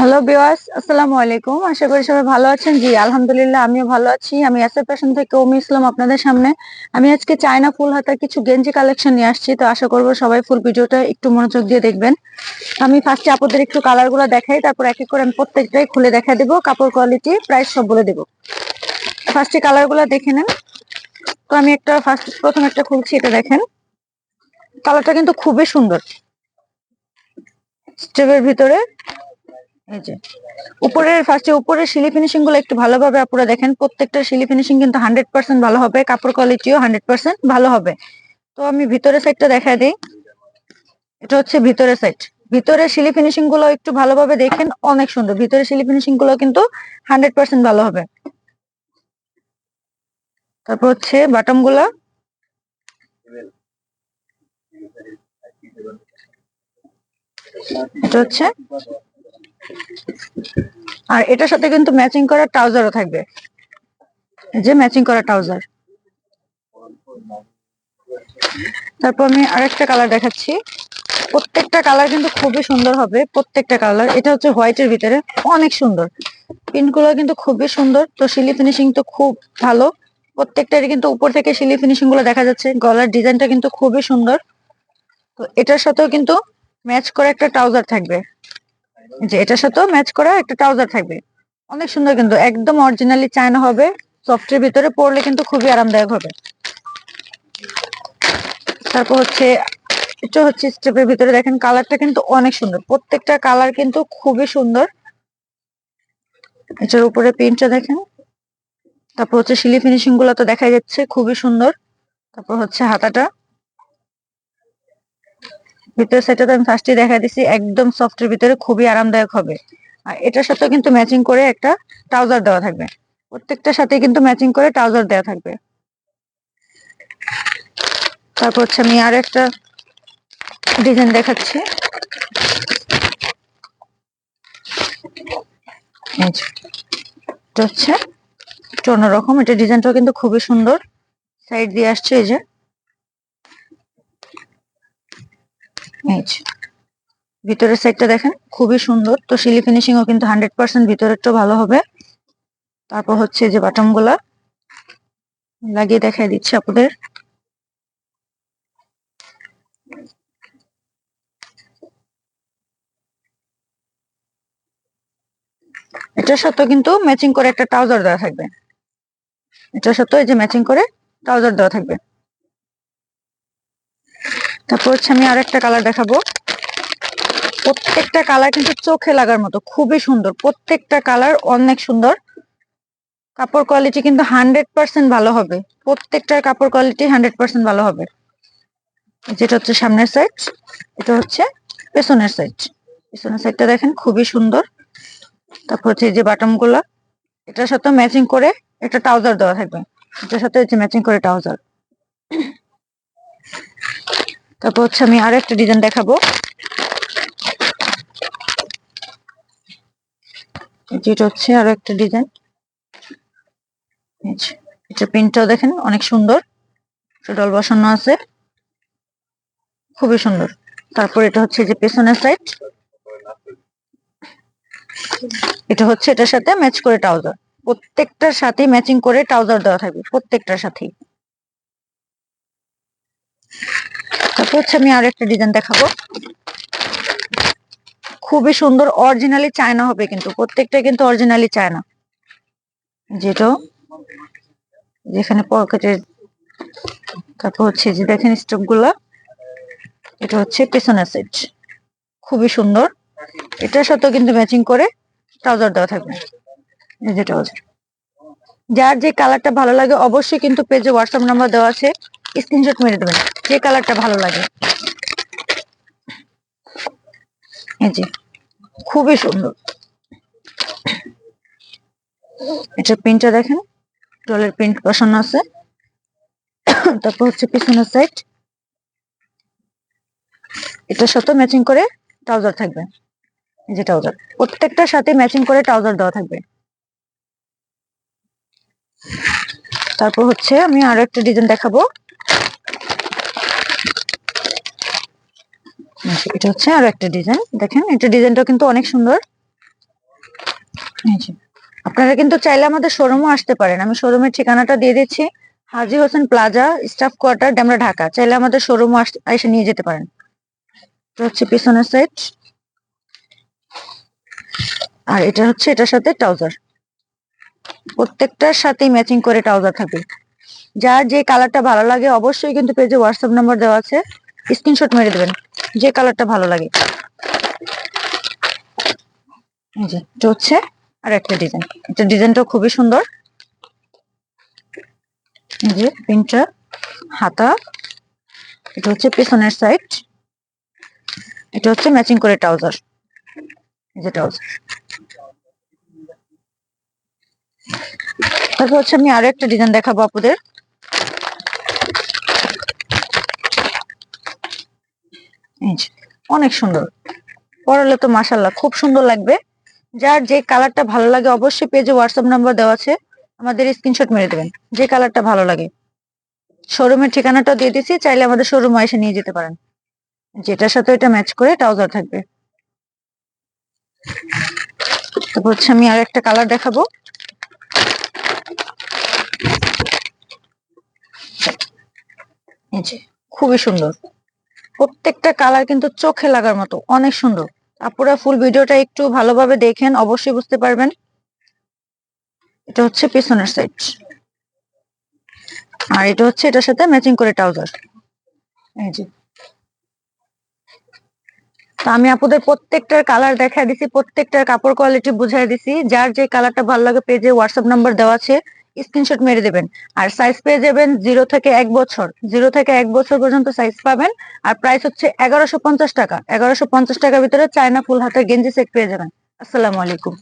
বিওয়াস আসসালামু আলাইকুম আশা করি সবাই ভালো আছেন। জি, আলহামদুলিল্লাহ, আমিও ভালো আছি। আমি এসএ ফ্যাশন থেকে ওমি ইসলাম আপনাদের সামনে। আমি আজকে চায়না ফুল হাতার কিছু গেঞ্জি কালেকশন নিয়ে আসছি। তো আশা করব সবাই ফুল ভিডিওটা একটু মনোযোগ দিয়ে দেখবেন। আমি ফার্স্টে আপনাদের একটু কালারগুলো দেখাই। তারপর এক এক করে আমি প্রত্যেকটাই খুলে দেখা দেবো। কাপড় কোয়ালিটি প্রাইস সব বলে দেবো। ফার্স্টে কালারগুলো দেখে নেন। তো আমি একটা ফার্স্ট প্রথম একটা খুলছি, এটা দেখেন। কালারটা কিন্তু খুবই সুন্দর। স্টেপের ভিতরে এই যে। উপরের ফার্স্টে উপরের শিলি ফিনিশিংগুলো একটু ভালোভাবে আপনারা দেখেন, প্রত্যেকটা শিলি ফিনিশিং কিন্তু হান্ড্রেড পার্সেন্ট ভালো হবে, কাপড় কোয়ালিটিও হান্ড্রেড পার্সেন্ট ভালো হবে। তো আমি ভিতরের সাইডটা দেখা দিই। এটা হচ্ছে ভিতরের সাইড ভিতরে শিলি ফিনিশিংগুলো একটু ভালোভাবে দেখেন, অনেক সুন্দর। ভিতরে শিলি ফিনিশিংগুলো কিন্তু হান্ড্রেড পার্সেন্ট ভালো হবে। তারপর হচ্ছে বাটমগুলা। এটা হচ্ছে আর এটার সাথে কিন্তু ম্যাচিং করা ট্রাউজারও থাকবে। যে ম্যাচিং করা ট্রাউজার তারপর আমি আরেকটা কালার দেখাচ্ছি। প্রত্যেকটা কালার কিন্তু খুবই সুন্দর হবে, প্রত্যেকটা কালার এটা হচ্ছে হোয়াইটের ভিতরে, অনেক সুন্দর। প্রিন্টগুলো কিন্তু খুবই সুন্দর। তো সিলি ফিনিশিং তো খুব ভালো। প্রত্যেকটারই কিন্তু উপর থেকে সিলি ফিনিশিংগুলো দেখা যাচ্ছে। গলার ডিজাইনটা কিন্তু খুবই সুন্দর। তো এটার সাথেও কিন্তু ম্যাচ করে একটা ট্রাউজার থাকবে। যে এটার সাথেও ম্যাচ করা একটা ট্রাউজার থাকবে। অনেক সুন্দর কিন্তু, একদম অরিজিনালি চায়না হবে সফটের ভিতরে পরলে কিন্তু খুবই আরামদায়ক হবে। তারপর হচ্ছে, এটা হচ্ছে স্টেপের ভিতরে দেখেন কালারটা কিন্তু অনেক সুন্দর। প্রত্যেকটা কালার কিন্তু খুবই সুন্দর। এটার উপরে প্রিন্টটা দেখেন। তারপর হচ্ছে সিলি ফিনিশিংগুলো তো দেখা যাচ্ছে, খুবই সুন্দর। তারপর হচ্ছে হাতাটা। ভিতরে সেটা তো আমি ফার্স্টে দেখা দিছি, একদম সফটের ভিতরে খুবই আরামদায়ক হবে। আর এটার সাথে কিন্তু ম্যাচিং করে একটা ট্রাউজার দেওয়া থাকবে। প্রত্যেকটার সাথে কিন্তু ম্যাচিং করে ট্রাউজার দেওয়া থাকবে। তারপর হচ্ছে আমি আর একটা ডিজাইন দেখাচ্ছি। হচ্ছে অন্যরকম এটা ডিজাইনটাও কিন্তু খুবই সুন্দর। সাইড দিয়ে আসছে এই যে। ভিতরের সাইডটা দেখেন, খুবই সুন্দর। তো সিলি ফিনিশিং ও কিন্তু হান্ড্রেড পার্সেন্ট ভিতরেরটা ভালো হবে। তারপর হচ্ছে যে বাটনগুলা লাগিয়ে দেখাই দিচ্ছি আপনাদের। এটার সাথে কিন্তু ম্যাচিং করে একটা ট্রাউজার দেওয়া থাকবে। এটার সাথে এই যে ম্যাচিং করে ট্রাউজার দেওয়া থাকবে। তারপর হচ্ছে আমি আরেকটা কালার দেখাবো। প্রত্যেকটা কালার কিন্তু চোখে লাগার মতো, খুবই সুন্দর। প্রত্যেকটা কালার অনেক সুন্দর। কাপড় কোয়ালিটি কিন্তু হান্ড্রেড পার্সেন্ট ভালো হবে। প্রত্যেকটার কাপড় কোয়ালিটি হান্ড্রেড পার্সেন্ট ভালো হবে। যেটা হচ্ছে সামনের সাইড এটা হচ্ছে পেছনের সাইড পেছনের সাইডটা দেখেন, খুবই সুন্দর। তারপর হচ্ছে যে বাটমগুলা এটার সাথে ম্যাচিং করে একটা ট্রাউজার দেওয়া থাকবে। এটার সাথে ম্যাচিং করে ট্রাউজার তারপর হচ্ছে আমি আরও একটা ডিজাইন দেখাবো। যেটা হচ্ছে আরও একটা ডিজাইন এটা প্রিন্টটাও দেখেন, অনেক সুন্দর। ডল বসানো আছে। খুবই সুন্দর। তারপর এটা হচ্ছে যে পেছনের সাইড এটা হচ্ছে এটার সাথে ম্যাচ করে ট্রাউজার প্রত্যেকটার সাথে ম্যাচিং করে ট্রাউজার দেওয়া থাকবে, প্রত্যেকটার সাথেই। তারপর হচ্ছে আমি আরও একটা ডিজাইন দেখাবো। খুবই সুন্দর অরিজিনালি চায়না হবে কিন্তু প্রত্যেকটা কিন্তু অরিজিনালি চায়না। যেটা যেখানে পকেটের তারপর হচ্ছে যে দেখেন স্টকগুলা, এটা হচ্ছে পেছনের সেট খুবই সুন্দর। এটার সাথেও কিন্তু ম্যাচিং করে ট্রাউজার দেওয়া থাকবে। এই যে ট্রাউজার যার যে কালারটা ভালো লাগে, অবশ্যই কিন্তু পেজে হোয়াটসঅ্যাপ নাম্বার দেওয়া আছে। স্ক্রিনশট মেরে দেবেন। যে কালারটা ভালো লাগে। এই যে, খুবই সুন্দর। এটা প্রিন্টটা দেখেন ডলের প্রিন্ট বসানো আছে। তারপর হচ্ছে পিছনের সাইড এটার সাথে ম্যাচিং করে ট্রাউজার থাকবে। এই যে ট্রাউজার প্রত্যেকটার সাথে ম্যাচিং করে ট্রাউজার দেওয়া থাকবে। তারপর হচ্ছে আমি আরও একটা ডিজাইন দেখাবো। এটা হচ্ছে আরও একটা ডিজাইন দেখেন, এটা ডিজাইনটা কিন্তু অনেক সুন্দর। আপনারা কিন্তু চাইলে আমাদের শোরুমও আসতে পারেন। আমি শোরুমের ঠিকানাটা দিয়ে দিচ্ছি। Haji Hossain plaza, staff quarter, Demra, Dhaka. চাইলে আমাদের শোরুমও এসে নিয়ে যেতে পারেন। হচ্ছে পিছনের সাইড আর এটা হচ্ছে, এটার সাথে ট্রাউজার প্রত্যেকটার সাথেই ম্যাচিং করে ট্রাউজার থাকবে যার যে কালারটা ভালো লাগে, অবশ্যই কিন্তু পেজে হোয়াটসঅ্যাপ নাম্বার দেওয়া আছে। স্ক্রিনশট মেরে দেবেন। যে কালারটা ভালো লাগে। এটা হচ্ছে আর একটা ডিজাইন। এটা ডিজাইনটাও খুবই সুন্দর। প্রিন্টটা, হাতা। এটা হচ্ছে পেছনের সাইড এটা হচ্ছে ম্যাচিং করে ট্রাউজার যে ট্রাউজার তারপর হচ্ছে আমি আরও একটা ডিজাইন দেখাবো আপুদের এই যে, অনেক সুন্দর। পরলে তো মাসাল্লাহ খুব সুন্দর লাগবে। যার যে কালারটা ভালো লাগে অবশ্যই পেজে হোয়াটসঅ্যাপ নাম্বার দেওয়া আছে। আমাদের স্ক্রিনশট মেরে দেবেন। যে কালারটা ভালো লাগে। শোরুমের ঠিকানাটা দিয়ে দিচ্ছি চাইলে আমাদের শোরুমে এসে নিয়ে যেতে পারেন। যেটার সাথে এটা ম্যাচ করে ট্রাউজার থাকবে। তারপর হচ্ছে আমি আর একটা কালার দেখাবো খুবই সুন্দর। প্রত্যেকটা কালার কিন্তু চোখে লাগার মতো। অনেক সুন্দর। আপুরা ফুল ভিডিওটা একটু ভালোভাবে দেখেন, অবশ্যই বুঝতে পারবেন। এটা হচ্ছে পিছনের সাইড আর এটা হচ্ছে এটার সাথে ম্যাচিং করে ট্রাউজার এই যে। তো আমি আপুদের প্রত্যেকটার কালার দেখা দিছি, প্রত্যেকটার কাপড় কোয়ালিটি বুঝাই দিছি। যার যে কালারটা ভালো লাগে পেজে হোয়াটসঅ্যাপ নাম্বার দেওয়া আছে। স্ক্রিনশট মেরে দেবেন। আর সাইজ পেয়ে যাবেন জিরো থেকে এক বছর। জিরো থেকে এক বছর পর্যন্ত সাইজ পাবেন। আর প্রাইস হচ্ছে এগারোশো পঞ্চাশ টাকা। এগারোশো পঞ্চাশ টাকার ভিতরে চায়না ফুল হাতের গেঞ্জি সেট পেয়ে যাবেন। আসসালামু আলাইকুম।